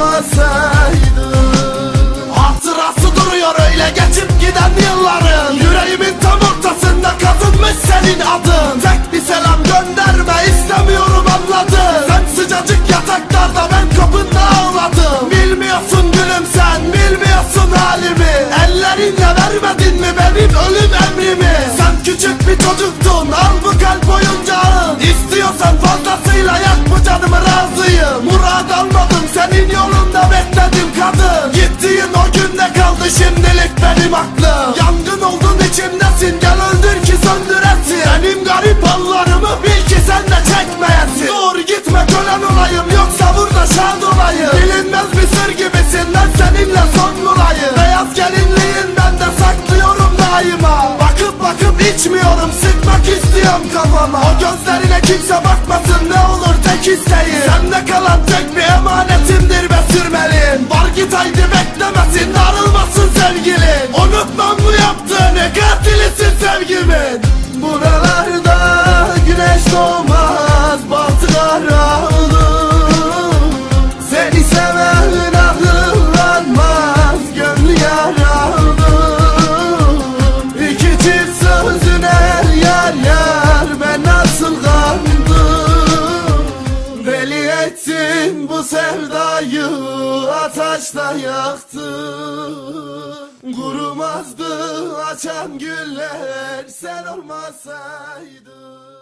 olmasaydın. Hatırası duruyor öyle geçip giden yılların. Yüreğimin tam ortasında kazınmış senin adın? Tek bir selam gönderme istemiyorum anladın. Sen sıcacık yataklarda ben kapında ağladım. Bilmiyorsun gülüm sen bilmiyorsun halimi. Ellerinle vermedin mi benim ölüm emrimi? Sen küçük günde kaldı şimdilik benim aklım? Yangın oldun içimdesin. Gel öldür ki söndüresin. Benim garip anlarımı bil ki sen de çekmeyesin. Dur gitme kölen olayım. Yoksa burada şad olayım. Bilinmez bir sır gibisin. Ben seninle son bulayım Beyaz gelinliğin bende saklıyorum daima. Bakıp bakıp içmiyorum. Sıkmak istiyorum kafama. O gözlerine sevgimin Buralarda güneş doğmaz batı karanlık Seni seven akıllanmaz gönlü yaralı. İki çift sözüne yar yar ben nasıl kandım Deli ettin bu sevdayı ateşle yaktın Kurumazdı açan güller sen olmasaydın